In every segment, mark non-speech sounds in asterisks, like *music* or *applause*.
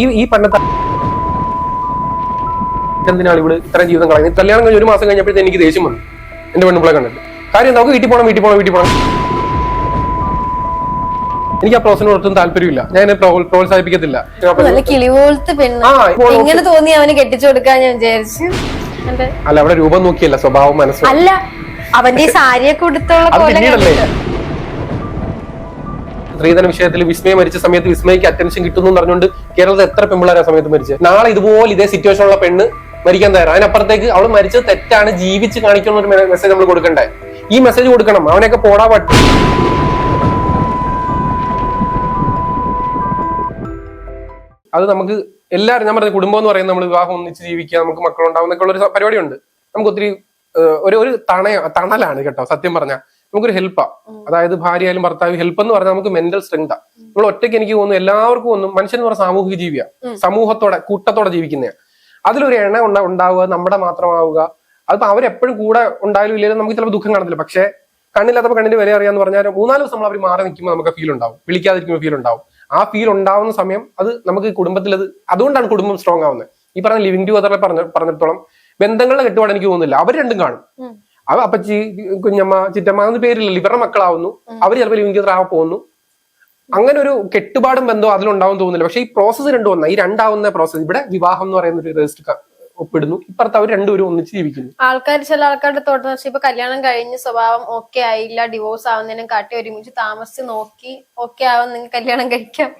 ഈ ഈ പണ്ടത്തെ എന്തിനാണ് ഇവിടെ ഇത്രയും ജീവിതം കളയുന്നത്? കല്യാണം കഴിഞ്ഞ ഒരു മാസം കഴിഞ്ഞപ്പോഴത്തെ എനിക്ക് ദേഷ്യം വന്നു. എന്റെ പെണ്ണുപിള്ളെ കണ്ടിട്ട്. കാര്യം നമുക്ക് വീട്ടിൽ പോകണം വീട്ടിൽ പോകണം വീട്ടിൽ പോകണം എനിക്ക് ആ പ്രോസസിനോട് ഒട്ടും താല്പര്യമില്ല. ഞാൻ പ്രോത്സാഹിപ്പിക്കത്തില്ല. ആ തോന്നി അവന് കെട്ടിച്ചു കൊടുക്കാൻ ഞാൻ വിചാരിച്ചു. അല്ല അവിടെ രൂപം നോക്കിയല്ല സ്വഭാവം മനസ്സിലായി അല്ല അവന്റെ സാരിയൊക്കെ ഉടുത്തുള്ള സ്ത്രീധന വിഷയത്തിൽ വിസ്മയ മരിച്ച സമയത്ത് വിസ്മയ്ക്ക് അറ്റൻഷൻ കിട്ടുന്നു പറഞ്ഞുകൊണ്ട് കേരളത്തിൽ എത്ര പെമ്പിള്ളേർ ആ സമയത്ത് മരിച്ചത് നാളെ ഇതുപോലെ ഇതേ സിറ്റുവേഷൻ ഉള്ള പെണ്ണ് മരിക്കാൻ തയ്യാറാണ് അതിനപ്പുറത്തേക്ക് അവൾ മരിച്ചത് തെറ്റാണ് ജീവിച്ച് കാണിക്കുന്ന ഒരു മെസ്സേജ് നമ്മൾ കൊടുക്കണ്ടേ? ഈ മെസ്സേജ് കൊടുക്കണം. അവനൊക്കെ പോടാ പറ്റും അത് നമുക്ക് എല്ലാവരും ഞാൻ പറഞ്ഞ കുടുംബം എന്ന് പറയുന്നത് നമ്മൾ വിവാഹം ഒന്നിച്ച് ജീവിക്കുക നമുക്ക് മക്കളുണ്ടാവുന്നൊക്കെ ഉള്ള ഒരു പരിപാടിയുണ്ട്. നമുക്ക് ഒത്തിരി ഒരു ഒരു തണയ തണലാണ് കേട്ടോ സത്യം പറഞ്ഞാൽ നമുക്കൊരു ഹെൽപ്പാ അതായത് ഭാര്യയായാലും ഭർത്താവ് ഹെൽപ്പ് എന്ന് പറഞ്ഞാൽ നമുക്ക് മെന്റൽ സ്ട്രെങ്താ നമ്മൾ ഒറ്റയ്ക്ക് എനിക്ക് തോന്നുന്നു എല്ലാവർക്കും ഒന്നും മനുഷ്യൻ എന്ന് പറഞ്ഞാൽ സാമൂഹിക ജീവിയാണ് സമൂഹത്തോടെ കൂട്ടത്തോടെ ജീവിക്കുന്നതാണ് അതിലൊരു എണ്ണ ഉണ്ട ഉണ്ടാവുക നമ്മുടെ മാത്രമാവുക. അതിപ്പോ അവരെപ്പോഴും കൂടെ ഉണ്ടായാലും ഇല്ലെങ്കിലും നമുക്ക് ചിലപ്പോൾ ദുഃഖം കാണത്തില്ല. പക്ഷേ കണ്ണില്ലാത്തപ്പോൾ കണ്ണിന്റെ വില അറിയാന്ന് പറഞ്ഞാൽ മൂന്നാൽ ദിവസം നമ്മൾ അവർ മാറി നിൽക്കുമ്പോൾ നമുക്ക് ഫീൽ ഉണ്ടാവും. വിളിക്കാതിരിക്കുമ്പോൾ ഫീൽ ഉണ്ടാവും. ആ ഫീൽ ഉണ്ടാവുന്ന സമയം അത് നമുക്ക് കുടുംബത്തിൽ അത് അതുകൊണ്ടാണ് കുടുംബം സ്ട്രോങ് ആവുന്നത്. ഈ പറഞ്ഞ ലിവിങ് അതറിനെ പറഞ്ഞ പറഞ്ഞിടത്തോളം ബന്ധങ്ങളുടെ കെട്ടുപാട് എനിക്ക് തോന്നുന്നില്ല. അവർ രണ്ടും കാണും. അപ്പച്ചി കുഞ്ഞമ്മ ചിറ്റമ്മ എന്ന പേരില്ലല്ലോ. ഇവരുടെ മക്കളാവുന്നു. അവർ ചിലപ്പോൾ ലിവിംഗ് ടുഗദർ പോകുന്നു അങ്ങനെ ഒരു കെട്ടുപാടും ബന്ധവും അതിലുണ്ടാവും തോന്നുന്നില്ല. പക്ഷെ ഈ പ്രോസസ്സ് രണ്ടും ഒന്നാ. ഈ രണ്ടാവുന്ന പ്രോസസ്സ് ഇവിടെ വിവാഹം എന്ന് പറയുന്ന ഒരു രജിസ്റ്റർ ഒപ്പിടുന്നു. ഇപ്പുറത്ത് അവർ രണ്ടുപേരും ഒന്നിച്ച് ജീവിക്കുന്നു. ആൾക്കാർ ചില ആൾക്കാരുടെ തോട്ടം വെച്ചാൽ ഇപ്പൊ കല്യാണം കഴിഞ്ഞ് സ്വഭാവം ഓക്കെ ആയില്ല ഡിവോഴ്സ് ആവുന്നതിനും കാട്ടി ഒരുമിച്ച് താമസിച്ച് നോക്കി ഓക്കെ ആവാൻ നിങ്ങൾ കല്യാണം കഴിക്കാം.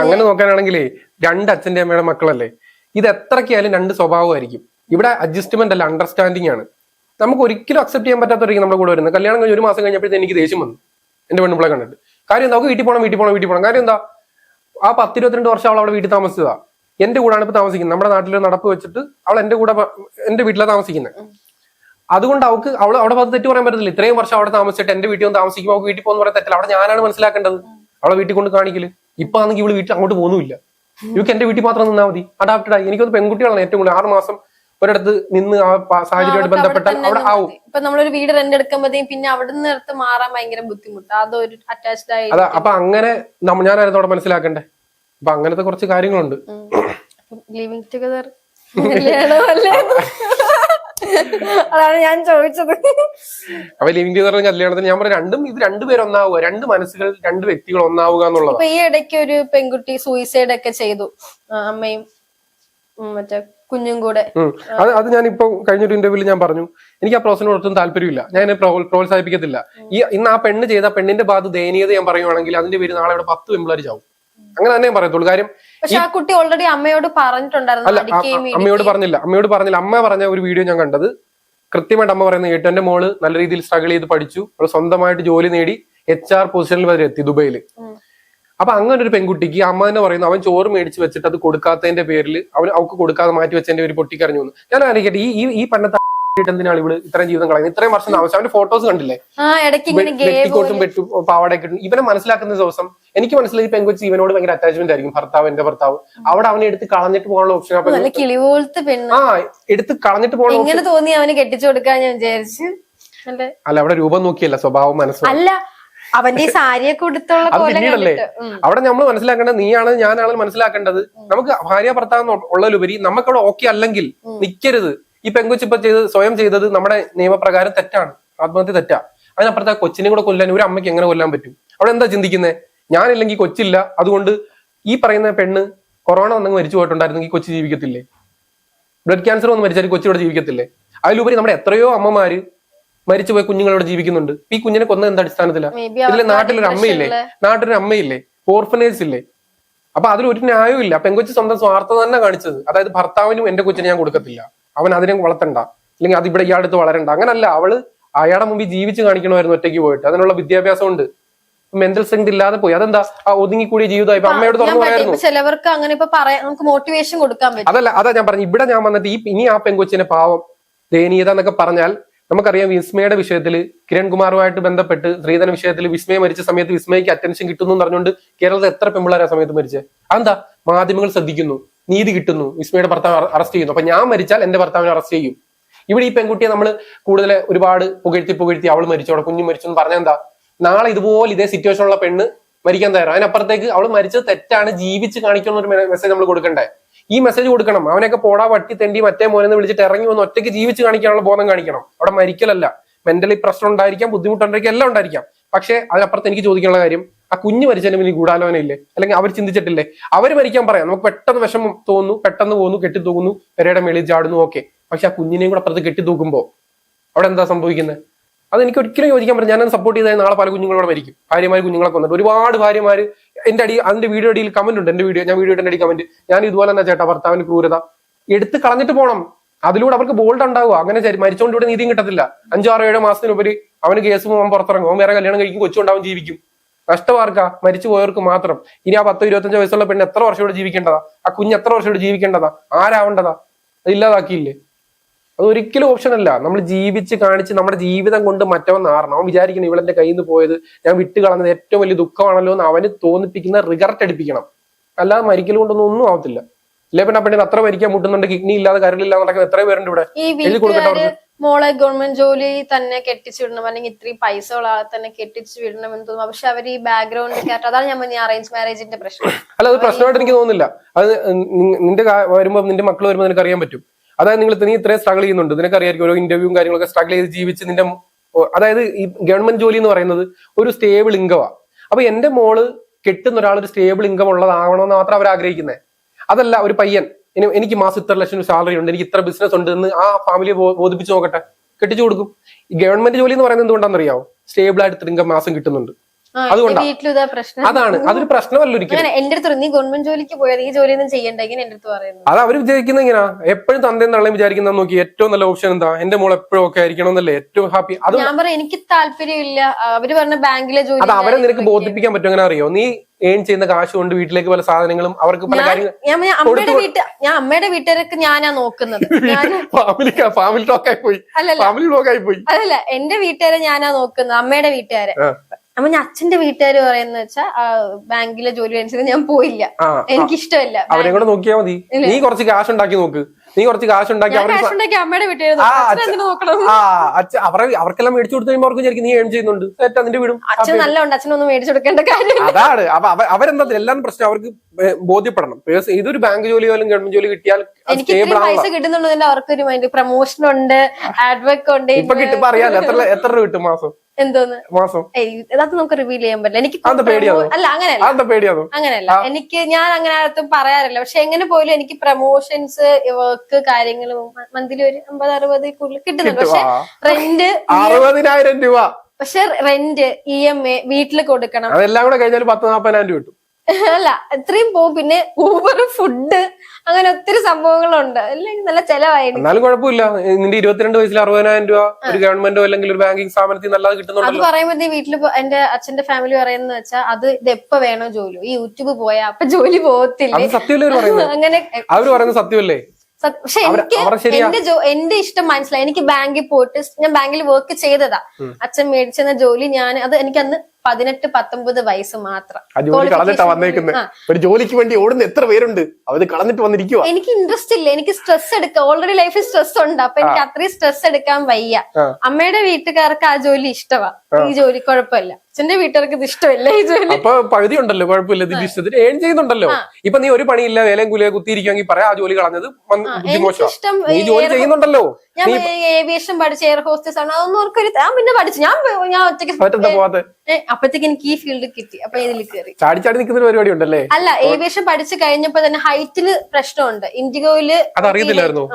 അങ്ങനെ നോക്കാനാണെങ്കിലേ രണ്ട് അച്ഛന്റെ അമ്മയുടെ മക്കളല്ലേ? ഇത് എത്രക്കായാലും രണ്ട് സ്വഭാവമായിരിക്കും. ഇവിടെ അഡ്ജസ്റ്റ്മെന്റ് അല്ല അണ്ടർസ്റ്റാൻഡിംഗ് ആണ്. നമുക്ക് ഒരിക്കലും അക്സെപ്റ്റ് ചെയ്യാൻ പറ്റാത്തവരായിരിക്കും നമ്മുടെ കൂടെ വരുന്നത്. കല്യാണം കഴിഞ്ഞ് ഒരു മാസം കഴിഞ്ഞപ്പോഴത്തേക്ക് എനിക്ക് ദേഷ്യം വന്നു. എന്റെ പെണ്ണുപിള്ളെ കണ്ടിട്ട്. കാര്യം എന്താ? വീട്ടിൽ പോകണം വീട്ടിൽ പോകണം വീട്ടിൽ പോകണം കാര്യം എന്താ? ആ പത്തിരുപത്തിരണ്ട് വർഷം അവൾ അവിടെ വീട്ടിൽ താമസിച്ചതാ. എന്റെ കൂടാണ് ഇപ്പൊ താമസിക്കുന്നത്. നമ്മുടെ നാട്ടിൽ നടപ്പ് വെച്ചിട്ട് അവൾ എന്റെ കൂടെ എന്റെ വീട്ടിലാണ് താമസിക്കുന്നത്. അതുകൊണ്ട് അവൾക്ക് അവൾ അവിടെ പത്ത് തെറ്റ് പറയാൻ പറ്റത്തില്ല. ഇത്രയും വർഷം അവിടെ താമസിച്ചിട്ട് എന്റെ വീട്ടിൽ വന്ന് താമസിക്കുമ്പോൾ അവൾക്ക് വീട്ടിൽ പോകുന്ന പറയാൻ തെറ്റില്ല. അവിടെ ഞാനാണ് മനസ്സിലാക്കേണ്ടത്. അവളെ വീട്ടിൽ കൊണ്ട് കാണിക്കൽ. ഇപ്പൊ ആണെങ്കിൽ ഇവൾ വീട്ടിൽ അങ്ങോട്ട് പോകുന്നില്ല ഇവക്ക് എന്റെ വീട്ടിൽ മാത്രം നിന്നാൽ മതി. അഡാപ്റ്റഡ് ആയി. എനിക്കൊന്ന് പെൺകുട്ടികളാണ് ഏറ്റവും കൂടുതൽ. ആറ് മാസം ഒരിടത്ത് നിന്ന് ആ സാഹചര്യമായിട്ട് ബന്ധപ്പെട്ടാൽ അവിടെ ആവും. ഇപ്പൊ നമ്മളൊരു വീട് റെന്റ് എടുക്കുമ്പോഴത്തേക്കും പിന്നെ അവിടെ നിന്ന് എടുത്ത് മാറാൻ ഭയങ്കര ബുദ്ധിമുട്ട്. അതൊരു അറ്റാച്ച്ഡ് ആയി അതാ അപ്പൊ അങ്ങനെ ഞാനായിരുന്നു അവിടെ മനസ്സിലാക്കണ്ടേ? അപ്പൊ അങ്ങനത്തെ കുറച്ച് കാര്യങ്ങളുണ്ട്. ലിവിങ് ടുഗദർ അതാണ് ഞാൻ ചോദിച്ചത്. അപ്പൊ ലിവിംഗ് ടുഗദർ കല്യാണത്തിന് ഞാൻ പറഞ്ഞു രണ്ടും ഇത് രണ്ടുപേരും ഒന്നാവുക. രണ്ട് മനസ്സുകൾ രണ്ട് വ്യക്തികൾ ഒന്നാവുക എന്നുള്ളത്. ഈ ഇടയ്ക്ക് ഒരു പെൺകുട്ടി സൂയിസൈഡ് ഒക്കെ ചെയ്തു. അമ്മയും മറ്റേ കുഞ്ഞും കൂടെ. അത് അത് ഞാൻ ഇപ്പൊ കഴിഞ്ഞൊരു ഇന്റർവ്യൂവിൽ ഞാൻ പറഞ്ഞു. എനിക്ക് ആ പ്രോസസ്സിനോട് ഒട്ടും താല്പര്യമില്ല. ഞാൻ എന്നെ പ്രോ- പ്രോത്സാഹിപ്പിക്കത്തില്ല. ഈ ഇന്ന് ആ പെണ്ണ് ചെയ്ത പെണ്ണിന്റെ ഭാഗത്ത് ദയനീയത ഞാൻ പറയുവാണെങ്കിൽ അതിന്റെ പേര് നാളെ അവിടെ പത്ത് പെമ്പിളാർ ചാവും. അങ്ങനെ തന്നെ പറയത്തുള്ളൂ. കാര്യം പക്ഷെ ആ കുട്ടി ഓൾറെഡി അമ്മയോട് പറഞ്ഞിട്ടുണ്ടായിരുന്നു അമ്മയോട് പറഞ്ഞില്ല. അമ്മയോട് പറഞ്ഞില്ല. അമ്മ പറഞ്ഞ ഒരു വീഡിയോ ഞാൻ കണ്ടത്. കൃത്യമായിട്ട് അമ്മ പറയുന്നത് കേട്ടു. എന്റെ മോൾ നല്ല രീതിയിൽ സ്ട്രഗിൾ ചെയ്ത് പഠിച്ചു. അവൾ സ്വന്തമായിട്ട് ജോലി നേടി എച്ച് ആർ പൊസിഷനിൽ വരെ എത്തി ദുബൈയിൽ ഉം. അപ്പൊ അങ്ങനെ ഒരു പെൺകുട്ടിക്ക് അമ്മ തന്നെ പറയുന്നു അവൻ ചോറ് മേടിച്ച് വെച്ചിട്ട് അത് കൊടുക്കാത്തതിന്റെ പേരിൽ അവൻ അവൾക്ക് കൊടുക്കാതെ മാറ്റി വെച്ചതിന്റെ ഒരു പൊട്ടിക്കരഞ്ഞു വന്നു ഞാൻ ആലോചിക്കട്ടെ ഈ ഈ- പണ്ടത്തെ *laughs* എന്തിനാണ് ഇവിടെ ഇത്രയും ജീവിതം കളയുന്നത്? ഇത്രയും വർഷം താമസം അവന്റെ ഫോട്ടോസ് കണ്ടില്ലേ? വെട്ടിക്കോട്ടും വെട്ടു പാവാടയൊക്കെ ഇട്ട്. ഇവനെ മനസ്സിലാക്കുന്ന ദിവസം എനിക്ക് മനസ്സിലായി ഈ പെൺകൊച്ചി ഇവനോട് ഭയങ്കര അറ്റാച്ച്മെന്റ് ആയിരിക്കും. ഭർത്താവ് എന്റെ ഭർത്താവ്. അവിടെ അവനെ എടുത്ത് കളഞ്ഞിട്ട് പോകാനുള്ള ഓപ്ഷൻ ആ എടുത്ത് കളഞ്ഞിട്ട് പോകാനുള്ള തോന്നി അവന് കെട്ടിച്ചു കൊടുക്കാൻ? ഞാൻ വിചാരിച്ചു അല്ലെ അവിടെ രൂപം നോക്കിയല്ല സ്വഭാവം മനസ്സിലായി അവന്റെ സാരിയൊക്കെ ഉടുത്തുള്ള അത് പിന്നീടല്ലേ? അവിടെ നമ്മൾ മനസ്സിലാക്കേണ്ടത് നീയാണ് ഞാനാണ് മനസ്സിലാക്കേണ്ടത്. നമുക്ക് ഭാര്യ ഭർത്താവ് ഉള്ളതിലുപരി നമുക്കവിടെ ഓക്കെ അല്ലെങ്കിൽ നിൽക്കരുത് ഈ പെങ്കുച്ചിപ്പ ചെയ്ത് സ്വയം ചെയ്തത് നമ്മുടെ നിയമപ്രകാരം തെറ്റാണ്. ആത്മഹത്യ തെറ്റാ. അതിനപ്പുറത്തെ ആ കൊച്ചിനെ കൂടെ കൊല്ലാൻ ഒരു അമ്മയ്ക്ക് എങ്ങനെ കൊല്ലാൻ പറ്റും? അവിടെ എന്താ ചിന്തിക്കുന്നത് ഞാനില്ലെങ്കിൽ കൊച്ചില്ല. അതുകൊണ്ട് ഈ പറയുന്ന പെണ്ണ് കൊറോണ വന്നെങ്കിൽ മരിച്ചു പോയിട്ടുണ്ടായിരുന്നെങ്കിൽ കൊച്ചു ജീവിക്കത്തില്ലേ? ബ്ലഡ് ക്യാൻസർ വന്ന് മരിച്ചാൽ കൊച്ചിവിടെ ജീവിക്കത്തില്ലേ? അതിലുപരി നമ്മുടെ എത്രയോ അമ്മമാര് മരിച്ചുപോയ കുഞ്ഞുങ്ങളോട് ജീവിക്കുന്നുണ്ട്. ഈ കുഞ്ഞിനെ കൊന്ന എന്താ അടിസ്ഥാനത്തിലാണ് ഇല്ല ഇതിലെ നാട്ടിലൊരു അമ്മയില്ലേ? നാട്ടിലൊരു അമ്മയില്ലേ? ഓർഫനേഴ്സ് ഇല്ലേ? അപ്പൊ അതിൽ ഒരു ന്യായവും ഇല്ല. പെങ്കൊച്ച് സ്വന്തം സ്വാർത്ഥത തന്നെ കാണിച്ചത്. അതായത് ഭർത്താവിനും എന്റെ കൊച്ചിനെ ഞാൻ കൊടുക്കത്തില്ല. അവൻ അതിനെ വളർത്തണ്ട. അല്ലെങ്കിൽ അത് ഇവിടെ ഇയാളടുത്ത് വളരണ്ട. അങ്ങനല്ല. അവൾ അയാളുടെ മുമ്പിൽ ജീവിച്ച് കാണിക്കണമായിരുന്നു ഒറ്റയ്ക്ക് പോയിട്ട്. അതിനുള്ള വിദ്യാഭ്യാസം ഉണ്ട് മെന്റൽ സ്ട്രെങ്ത് ഇല്ലാതെ പോയി. അതെന്താ? ആ ഒതുങ്ങിക്കൂടിയ ജീവിതമായി അമ്മയോട് തുറന്നു പറയായിരുന്നു. ചിലവർക്ക് അങ്ങനെ ഇപ്പൊ പറയാം നമുക്ക് മോട്ടിവേഷൻ കൊടുക്കാൻ പറ്റും. അതല്ല അതാ ഞാൻ പറഞ്ഞു. ഇവിടെ ഞാൻ വന്നിട്ട് ഈ ഇനി ആ പെങ്കൊച്ചിനെ പാവം ദയനീയത എന്നൊക്കെ പറഞ്ഞാൽ നമുക്കറിയാം വിസ്മയുടെ വിഷയത്തിൽ കിരൺകുമാറുമായിട്ട് ബന്ധപ്പെട്ട് ശ്രീധന വിഷയത്തിൽ വിസ്മയ മരിച്ച സമയത്ത് വിസ്മയ്ക്ക് അറ്റൻഷൻ കിട്ടുന്നു എന്ന് പറഞ്ഞുകൊണ്ട് കേരളത്തിൽ എത്ര പെമ്പിള്ളേരാ ആ സമയത്ത് മരിച്ചത് അതെന്താ? മാധ്യമങ്ങൾ ശ്രദ്ധിക്കുന്നു നീതി കിട്ടുന്നു വിസ്മയുടെ ഭർത്താവ് അറസ്റ്റ് ചെയ്യുന്നു. അപ്പൊ ഞാൻ മരിച്ചാൽ എന്റെ ഭർത്താവിനെ അറസ്റ്റ് ചെയ്യും. ഇവിടെ ഈ പെൺകുട്ടിയെ നമ്മൾ കൂടുതൽ ഒരുപാട് പുകഴ്ത്തി പുകഴ്ത്തി അവൾ മരിച്ചു അവിടെ കുഞ്ഞു മരിച്ചു എന്ന് പറഞ്ഞാൽ എന്താ? നാളെ ഇതുപോലെ ഇതേ സിറ്റുവേഷൻ ഉള്ള പെണ്ണ് മരിക്കാൻ തയ്യാറാണ് അതിനപ്പുറത്തേക്ക് അവൾ മരിച്ചത് തെറ്റാണ് ജീവിച്ച് കാണിക്കുന്ന ഒരു മെസ്സേജ് നമ്മൾ കൊടുക്കണ്ടേ? ഈ മെസ്സേജ് കൊടുക്കണം. അവനൊക്കെ പോടാ വട്ടി തെണ്ടി മറ്റേ മോനെന്ന് വിളിച്ചിട്ട് ഇറങ്ങി വന്ന് ഒറ്റയ്ക്ക് ജീവിച്ച് കാണിക്കാനുള്ള ബോധം കാണിക്കണം. അവിടെ മരിക്കലല്ല. മെന്റലി പ്രശ്നം ഉണ്ടായിരിക്കാം ബുദ്ധിമുട്ടുണ്ടായിരിക്കാം എല്ലാം ഉണ്ടായിരിക്കാം. പക്ഷേ അതിനപ്പുറത്ത് എനിക്ക് ചോദിക്കാനുള്ള കാര്യം ആ കുഞ്ഞ് മരിച്ചതിന് ഇനി ഗൂഢാലോചന ഇല്ലേ അല്ലെങ്കിൽ അവർ ചിന്തിച്ചിട്ടില്ലേ? അവർ മരിക്കാൻ പറയാം. നമുക്ക് പെട്ടെന്ന് വിഷമം തോന്നുന്നു പെട്ടെന്ന് പോകുന്നു കെട്ടി തൂക്കുന്നു പെരയുടെ മേളിൽ ചാടുന്നു ഓക്കെ പക്ഷെ ആ കുഞ്ഞിനെയും കൂടെ അപ്പുറത്ത് കെട്ടി തൂക്കുമ്പോൾ അവിടെ എന്താ സംഭവിക്കുന്നത് അത് എനിക്ക് ഒരിക്കലും യോജിക്കാൻ പറ്റും ഞാനത് സപ്പോർട്ട് ചെയ്താൽ നാളെ പല കുഞ്ഞുങ്ങളോട് മരിക്കും. ഭാര്യമാര് കുഞ്ഞുങ്ങളൊക്കെ കൊന്നിട്ട് ഒരുപാട് ഭാര്യമാര് എന്റെ അടി അതിന്റെ വീഡിയോ അടിയിൽ കമന്റ് ഉണ്ട്. എന്റെ വീഡിയോ ഞാൻ വീഡിയോ അടി കമന്റ് ഞാൻ ഇതുപോലെ തന്നെ ചേട്ടാ ഭർത്താവിന് ക്രൂരത. എടുത്ത് കളഞ്ഞിട്ട് പോകണം അതിലൂടെ അവർക്ക് ബോൾഡ് ഉണ്ടാവുക. അങ്ങനെ മരിച്ചോണ്ട് ഇവിടെ നീതിയും കിട്ടത്തില്ല. അഞ്ചാറോ ഏഴോ മാസത്തിനുപരി അവന് കേസ് പോകാൻ പുറത്തിറങ്ങും. വേറെ കല്യാണം കഴിക്കും കൊച്ചുണ്ടാവും ജീവിക്കും. നഷ്ടമാർക്കാ മരിച്ചു പോയവർക്ക് മാത്രം. ഇനി ആ പത്തോ ഇരുപത്തഞ്ചോ വയസ്സുള്ള പെണ്ണ് എത്ര വർഷം ഇവിടെ ജീവിക്കേണ്ടതാ? ആ കുഞ്ഞ് എത്ര വർഷം ഇവിടെ ജീവിക്കേണ്ടതാ? ആരാവേണ്ടതാ? അത് ഇല്ലാതാക്കിയില്ലേ? അത് ഒരിക്കലും ഓപ്ഷൻ അല്ല. നമ്മൾ ജീവിച്ച് കാണിച്ച് നമ്മുടെ ജീവിതം കൊണ്ട് മറ്റവൻ നാറണം. അവൻ വിചാരിക്കണം ഇവളെന്റെ കയ്യിൽ നിന്ന് പോയത് ഞാൻ വിട്ട് കളഞ്ഞത് ഏറ്റവും വലിയ ദുഃഖമാണല്ലോ എന്ന് അവന് തോന്നിപ്പിക്കുന്ന റിഗർട്ട് അടിപ്പിക്കണം അല്ലാതെ മരിക്കൽ കൊണ്ടൊന്നും ഒന്നും ആവത്തില്ല. ഇല്ലേ പിന്നെ പെണ്ണിന് അത്ര മരിക്കാൻ മുട്ടുന്നുണ്ട്. കിഡ്നി ഇല്ലാതെ കരളില്ലാതെ നടക്കുന്ന എത്ര പേരുണ്ട് ഇവിടെ. ഈ എഴുതി കൊടുക്കട്ടെ മോളെ ഗവൺമെന്റ് ജോലി തന്നെ കെട്ടിച്ചു വിടണം. അല്ലെങ്കിൽ ഇത്രയും പൈസ ഉള്ള ആളെ തന്നെ കെട്ടിച്ചു വിടണം എന്ന് തോന്നുന്നു. പക്ഷെ അവർ ഈ ബാക്ക്ഗ്രൗണ്ട് കേട്ട് അതാണ് ഞാൻ പറഞ്ഞ അറേഞ്ച് മാരേജിന്റെ പ്രശ്നം. അല്ല അത് പ്രശ്നമായിട്ട് എനിക്ക് തോന്നുന്നില്ല. അത് നിന്റെ വരുമ്പോ നിന്റെ മക്കൾ വരുമ്പോ നിനക്ക് അറിയാൻ പറ്റും. അതായത് നിങ്ങൾ നീ ഇത്രയും സ്ട്രഗിൾ ചെയ്യുന്നുണ്ട്. നിനക്ക് അറിയാമായിരിക്കും ഓരോ ഇന്റർവ്യൂവും കാര്യങ്ങളൊക്കെ സ്ട്രഗിൾ ചെയ്ത് ജീവിച്ച് നിന്റെ അതായത് ഈ ഗവൺമെന്റ് ജോലി എന്ന് പറയുന്നത് ഒരു സ്റ്റേബിൾ ഇൻകമാ അപ്പൊ എന്റെ മോൾ കെട്ടുന്ന ഒരാൾ ഒരു സ്റ്റേബിൾ ഇൻകം ഉള്ളതാകണമെന്ന് മാത്രം അവർ ആഗ്രഹിക്കുന്നത് അതല്ല ഒരു പയ്യൻ. എനിക്ക് മാസം ഇത്ര ലക്ഷം സാലറി ഉണ്ട് എനിക്ക് ഇത്ര ബിസിനസ് ഉണ്ട് എന്ന് ആ ഫാമിലിയെ ബോധിപ്പിച്ച് നോക്കട്ടെ. കെട്ടിച്ചു കൊടുക്കും. ഗവൺമെന്റ് ജോലി എന്ന് പറയുന്നത് എന്തുകൊണ്ടാണെന്നറിയാവോ? സ്റ്റേബിൾ ആയിട്ട് ഇൻകം മാസം കിട്ടുന്നുണ്ട്. ആ, അതുകൊണ്ടാ. എന്റെ വീട്ടിലും ഇതാ പ്രശ്നം. അതാണ്. അതൊരു പ്രശ്നമല്ല ഒരിക്കലും. എന്റെ അടുത്ത് നീ ഗവൺമെന്റ് ജോലിക്ക് പോയത് ഈ ജോലി ഒന്നും ചെയ്യണ്ട. ഇങ്ങനെ എന്റെ അടുത്ത് പറയുന്നു. അത് അവർ വിചാരിക്കുന്ന ഇങ്ങനെ. എപ്പോഴും തന്തയും തള്ളയും വിചാരിക്കുന്ന നോക്കി ഏറ്റവും നല്ല ഓപ്ഷൻ എന്താ? എന്റെ മോൾ എപ്പോഴും ഒക്കെ ആയിരിക്കണം എന്നല്ലേ? ഏറ്റവും ഹാപ്പി അത് ഞാൻ പറയാം എനിക്ക് താല്പര്യമില്ല. അവർ പറഞ്ഞ ബാങ്കിലെ ജോലി അത് അവരെ നിനക്ക് ബോധിപ്പിക്കാൻ പറ്റും അങ്ങനെ അറിയോ? നീ ഏൺ ചെയ്യുന്ന കാശ് കൊണ്ട് വീട്ടിലേക്ക് പല സാധനങ്ങളും അവർക്ക് പല കാര്യങ്ങളും അമ്മയുടെ വീട്ട് ഞാൻ അമ്മയുടെ വീട്ടുകാർക്ക് ഞാനാ നോക്കുന്നത്. ഫാമിലി ഫാമിലി ടോക്കായി പോയി. ഫാമിലി ടോക്കായി പോയി. അതല്ല എന്റെ വീട്ടുകാരെ ഞാനാ നോക്കുന്നത് അമ്മയുടെ വീട്ടുകാരെ. അപ്പൊ ഞാൻ അച്ഛന്റെ വീട്ടുകാര് പറയുന്ന വെച്ചാ ബാങ്കിലെ ജോലി അനുസരിച്ച് ഞാൻ പോയില്ല. എനിക്ക് എനിക്കിഷ്ടമല്ല. അവരെ കൂടെ നോക്കിയാൽ മതി. നീ കുറച്ച് കാശ് ഉണ്ടാക്കി നോക്ക്. നീ കുറച്ച് കാശ് ഉണ്ടാക്കി അവർക്ക് അവരെ അവർക്കെല്ലാം മേടിച്ചു കൊടുത്തു കഴിയുമ്പോൾ അവർക്ക് വിചാരിക്കും നീ ഏൺ ചെയ്യുന്നുണ്ട്. നിന്റെ വീടും. അച്ഛൻ നല്ല ഉണ്ട് അച്ഛനൊന്നും മേടിച്ചു കൊടുക്കേണ്ട കാര്യം അതാണ്. അവരെന്താ എല്ലാം പ്രശ്നം. അവർക്ക് ബോധ്യപ്പെടണം. ഇതൊരു ബാങ്ക് ജോലിയോ അല്ലെങ്കിൽ ഗവൺമെന്റ് ജോലി കിട്ടിയാൽ എനിക്ക് പൈസ കിട്ടുന്നുണ്ട് അവർക്കൊരു മൈൻഡ് പ്രൊമോഷൻ ഉണ്ട് ആഡ്വർക്ക് ഉണ്ട് ഇപ്പൊ കിട്ടുമ്പോ അറിയാലോ. എത്ര *laughs* എത്ര രൂപ കിട്ടും മാസം? എന്തോന്ന്? മാസം ഇതൊക്കെ നമുക്ക് റിവീൽ ചെയ്യാൻ പറ്റില്ല. എനിക്ക്? അല്ല അങ്ങനെയല്ല. പേടിയാണോ അങ്ങനെയല്ല. എനിക്ക് ഞാൻ അങ്ങനെ ആർക്കും പറയാറില്ല. പക്ഷെ എങ്ങനെ പോലും എനിക്ക് പ്രൊമോഷൻസ് വർക്ക് കാര്യങ്ങൾ മന്ത്ലി ഒരു അമ്പത് അറുപത് കൂടുതൽ കിട്ടുന്നുണ്ട്. പക്ഷെ. റെന്റ് *laughs* അറുപതിനായിരം രൂപ. പക്ഷെ റെന്റ് ഇ എം എ വീട്ടിൽ കൊടുക്കണം. അതെല്ലാം കൂടെ കഴിഞ്ഞാൽ പത്ത് നാപ്പതിനായിരം രൂപ കിട്ടും. അല്ല ഇത്രയും പോവും പിന്നെ ഊബർ ഫുഡ് അങ്ങനെ ഒത്തിരി സംഭവങ്ങളുണ്ട്. അല്ലെങ്കിൽ നല്ല ചെലവായിരുന്നു എന്നാലും കുഴപ്പമില്ല. നിന്റെ ഇരുപത്തിരണ്ട് വയസ്സിൽ അറുപതിനായിരം രൂപ ഒരു ഗവൺമെന്റോ അല്ലെങ്കിൽ ഒരു ബാങ്കിങ് സ്ഥാപനത്തിൽ നല്ലത് അത് കിട്ടുന്നുണ്ടല്ലോ പറയുമ്പോ ദേ വീട്ടിൽ പോ- എന്റെ അച്ഛന്റെ ഫാമിലി പറയുന്നത് വെച്ചാൽ അത് ഇതെപ്പോ എപ്പോ വേണോ ജോലി. ഈ യൂട്യൂബ് പോയാ അപ്പൊ ജോലി പോകത്തില്ല? അത് സത്യമല്ലേ *laughs* അങ്ങനെ അവർ പറയുന്നത് സത്യമല്ലേ? സത്യം. പക്ഷെ എനിക്ക് എന്റെ എന്റെ ഇഷ്ടം മനസ്സിലായി. എനിക്ക് ബാങ്കിൽ പോയിട്ട് ഞാൻ ബാങ്കിൽ വർക്ക് ചെയ്തതാ. അച്ഛൻ മേടിച്ചെന്ന ജോലി ഞാൻ അത് എനിക്ക് അന്ന് പതിനെട്ട് പത്തൊമ്പത് വയസ്സ് മാത്രം. കളഞ്ഞിട്ടാ വന്നേക്കുന്നത് ഒരു ജോലിക്ക് വേണ്ടി ഓടുന്ന എത്ര പേരുണ്ട്? അവർ കളഞ്ഞിട്ട് വന്നിരിക്കുക എനിക്ക് ഇൻട്രസ്റ്റ് ഇല്ല. എനിക്ക് സ്ട്രെസ് എടുക്കാം. ഓൾറെഡി ലൈഫിൽ സ്ട്രെസ് ഉണ്ട്. അപ്പൊ എനിക്ക് അത്രയും സ്ട്രെസ് എടുക്കാൻ വയ്യ. അമ്മയുടെ വീട്ടുകാർക്ക് ആ ജോലി ഇഷ്ടമാ ഈ ജോലി കുഴപ്പമില്ല. അച്ഛന്റെ വീട്ടുകാർക്ക് ഇത് ഇഷ്ടമല്ല ഈ ജോലി. അപ്പൊ പകുതി ഉണ്ടല്ലോ കുഴപ്പമില്ല. ഇതിന്റെ ഇഷ്ടത്തിന് ഏൺ ചെയ്യുന്നുണ്ടല്ലോ. ഇപ്പൊ നീ ഒരു പണിയില്ല വേലയും കുലിയെ കുത്തിയിരിക്കുമെങ്കിൽ പറയാം ആ ജോലി കളഞ്ഞത് ഇഷ്ടം നീ ജോലി ചെയ്യുന്നുണ്ടല്ലോ. ഞാൻ ഏവിയേഷൻ പഠിച്ച എയർ ഹോസ്റ്റസ് ആണ്. അതൊന്നും അവർക്കൊരു ഞാൻ പിന്നെ പഠിച്ചു. ഞാൻ ഞാൻ ഒറ്റയ്ക്ക് അപ്പഴത്തേക്ക് എനിക്ക് ഈ ഫീൽഡ് കിട്ടി. അപ്പൊ ഇതിൽ കയറി ചാടി ചാടി നിൽക്കുന്ന പരിപാടി ഉണ്ടല്ലേ? അല്ല ഏവിയേഷൻ പഠിച്ചു കഴിഞ്ഞപ്പോ തന്നെ ഹൈറ്റിൽ പ്രശ്നമുണ്ട്. ഇൻഡിഗോയിൽ അതറിയത്തില്ലായിരുന്നു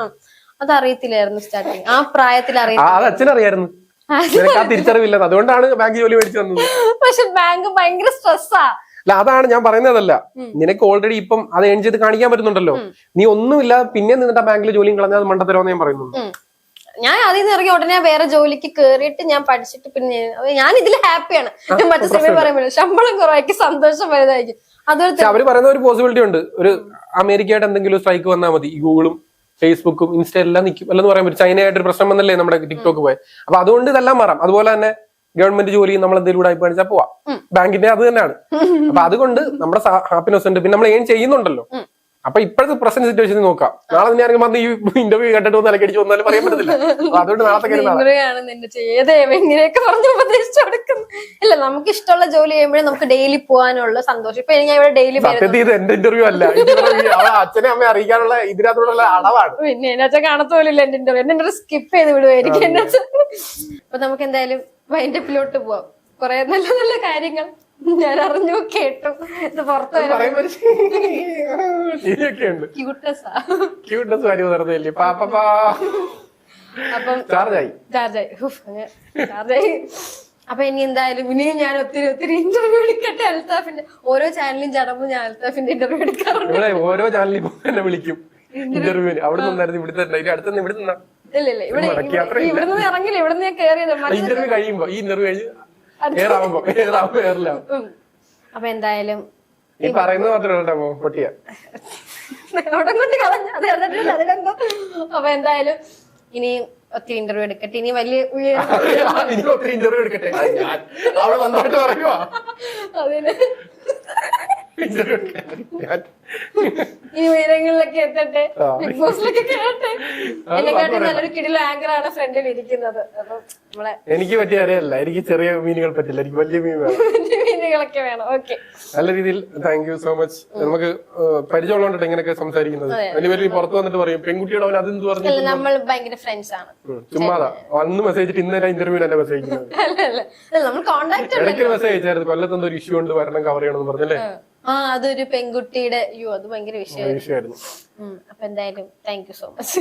അതറിയത്തില്ലായിരുന്നു സ്റ്റാർട്ടിങ് ആ പ്രായത്തിൽ ആ തിരിച്ചറിവില്ല അതുകൊണ്ടാണ് ബാങ്ക് ജോലി മേടിച്ചു തന്നത്. പക്ഷെ ബാങ്ക് ഭയങ്കര സ്ട്രെസ്സാ അല്ല അതാണ് ഞാൻ പറയുന്നതല്ല. നിനക്ക് ഓൾറെഡി ഇപ്പം അത് ഏൺ ചെയ്ത് കാണിക്കാൻ പറ്റുന്നുണ്ടല്ലോ. നീ ഒന്നുമില്ല പിന്നെ നിന്നിട്ട് ബാങ്കിൽ ജോലിയും കളഞ്ഞാൽ മണ്ടത്തരോ എന്ന് ഞാൻ പറയുന്നുണ്ട്. ഞാൻ അതിൽ നിന്ന് ഇറങ്ങി ഉടനെ വേറെ ജോലിക്ക് കയറിയിട്ട് ഞാൻ പഠിച്ചിട്ട് പിന്നെ ഞാൻ ഇതിൽ ഹാപ്പിയാണ് മറ്റു സിനിമ പറയുമ്പോൾ ശമ്പളം കുറവായിരിക്കും സന്തോഷം വലുതായിരിക്കും. അതുപോലെ അവർ പറയുന്ന ഒരു പോസിബിലിറ്റി ഉണ്ട്. ഒരു അമേരിക്കയായിട്ട് എന്തെങ്കിലും സ്ട്രൈക്ക് വന്നാൽ മതി. ഗൂഗിളും ഫേസ്ബുക്കും ഇൻസ്റ്റ എല്ലാം നിൽക്കും അല്ലെന്ന് പറയാൻ പറ്റും ചൈനയായിട്ട് ഒരു പ്രശ്നം വന്നല്ലേ നമ്മുടെ ടിക്ടോക്ക് പോയത് അപ്പൊ അതുകൊണ്ട് ഇതെല്ലാം മാറാം. അതുപോലെ തന്നെ ഗവൺമെന്റ് ജോലി നമ്മൾ എന്തെങ്കിലും കൂടെ കാണിച്ചാൽ പോവാം. ബാങ്കിന്റെ അത് തന്നെയാണ്. അപ്പൊ അതുകൊണ്ട് നമ്മുടെ ഹാപ്പിനെസ് ഉണ്ട്. പിന്നെ നമ്മൾ ഏൺ ചെയ്യുന്നുണ്ടല്ലോ. അപ്പൊ ഇപ്പോഴത്തെ പ്രസന്റ് സിറ്റുവേഷൻ നോക്കാം. നാളെ ഞാൻ വന്ന് ഈ ഇന്റർവ്യൂ കണ്ടിട്ട് വന്ന് അലക്കടിച്ച് വന്നാലും പറയാൻ പറ്റത്തില്ല. അതുകൊണ്ട് നാളത്തെ ഇല്ല നമുക്ക് ഇഷ്ടമുള്ള ജോലി ചെയ്യുമ്പോഴേ നമുക്ക് ഡെയിലി പോകാനുള്ള സന്തോഷം. ഇപ്പൊ ഞാൻ ഇവിടെ ഡെയിലി സത്യത്തിൽ ഇത് എന്റെ ഇന്റർവ്യൂ അല്ല. അച്ഛനെ അമ്മയെ അറിയിക്കാനുള്ള ഇതിനകത്തുള്ള അളവാണ് പിന്നെ എന്നെ അച്ഛൻ കാണത്തോലില്ല എന്റെ ഇന്റർവ്യൂ എന്നെ സ്കിപ്പ് ചെയ്ത് വിടുവായിരിക്കും എന്നെ അപ്പൊ നമുക്ക് എന്തായാലും വൈൻഡപ്പിലോട്ട് പോവാം. കുറെ നല്ല നല്ല കാര്യങ്ങൾ. ഞാൻ അറിഞ്ഞു കേട്ടു. ഇത് പുറത്ത് ഉണ്ട് ക്യൂട്ട്നെസ്സാ ക്യൂട്ട്നെസ് ആയി വെറുതെ പാപ്പാ അപ്പം ചാർജായി. ചാർജായി. ചാർജായി. അപ്പൊ ഇനി എന്തായാലും ഇനിയും ഞാൻ ഒത്തിരി ഒത്തിരി ഇന്റർവ്യൂ എടുക്കട്ടെ അൽത്താഫിന്റെ. ഓരോ ചാനലിലും ചടമ്പും ഞാൻ അൽത്താഫിന്റെ ഇന്റർവ്യൂ എടുക്കാറുണ്ട്. ഓരോ ചാനലിലും എന്നെ വിളിക്കും. ഇന്റർവ്യൂവിന് അവിടെ നിന്നായിരുന്നു ഇവിടെ തന്നെ. ഇവിടെ നിന്നാ. ഇല്ല ഇല്ല. ഇവിടെ ഇറങ്ങില്ല ഇവിടുന്ന് ഞാൻ കയറിയത് ഇന്റർവ്യൂ കഴിയുമ്പോ. ഈ ഇന്റർവ്യൂ കഴിഞ്ഞ് ഏറാവുമ്പോ *laughs* ഏറാവുമ്പോ ഏറിലാവും ഉം. അപ്പൊ എന്തായാലും ഈ പറയുന്നത് മാത്രമേ കേട്ടോ പൊട്ടിയ. *laughs* അവിടെ കൊണ്ട് കളഞ്ഞു അത് കണ്ടിട്ടില്ല അതിലെന്തോ അപ്പൊ എന്തായാലും ഇനി ഒത്തിരി ഇന്റർവ്യൂ എടുക്കട്ടെ ഇനി വലിയ *laughs* ഒത്തിരി ഇന്റർവ്യൂ എടുക്കട്ടെ. അതിന് ഈ ഉയരങ്ങളിലൊക്കെ എത്തട്ടെ? ആ. ബിഗ് ബോസിലൊക്കെ കേട്ടെ അത് നല്ലൊരു കിടില ആങ്കർ ആണ് ഫ്രണ്ടിൽ ഇരിക്കുന്നത്. അപ്പൊ നമ്മളെ എനിക്ക് പറ്റിയ അറിയല്ല എനിക്ക് ചെറിയ മീനുകൾ പറ്റില്ല. എനിക്ക് വലിയ മീൻ വേണം. മീനുകളൊക്കെ വേണം. ഓക്കെ നല്ല രീതിയിൽ താങ്ക് യു സോ മച്ച് നമുക്ക് പരിചയമുള്ളതുകൊണ്ട് ഇങ്ങനെയൊക്കെ സംസാരിക്കുന്നത്? വലിയ വലിയ പുറത്ത് വന്നിട്ട് പറയും പെൺകുട്ടിയുടെ അവൻ അതെന്ത് പറഞ്ഞു നമ്മൾ ഭയങ്കര ഫ്രണ്ട്സ് ആണ്. ചുമ്മാതാ. അന്ന് മെസ്സേജ് ഇട്ട് ഇന്നലെ ഇന്റർവ്യൂ മെസ്സേജ് അല്ല അല്ല, നമ്മൾ മെസ്സേജ് അയച്ചായിരുന്നു. കൊല്ലത്തൊന്നും ഒരു ഇഷ്യൂ ഉണ്ട് വരണം കവർ ചെയ്യണമെന്ന് പറഞ്ഞല്ലേ ആ അതൊരു പെൺകുട്ടിയുടെ അയ്യോ അത് ഭയങ്കര വിഷയം വിഷയമായിരുന്നു. അപ്പൊ എന്തായാലും thank you so much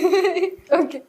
okay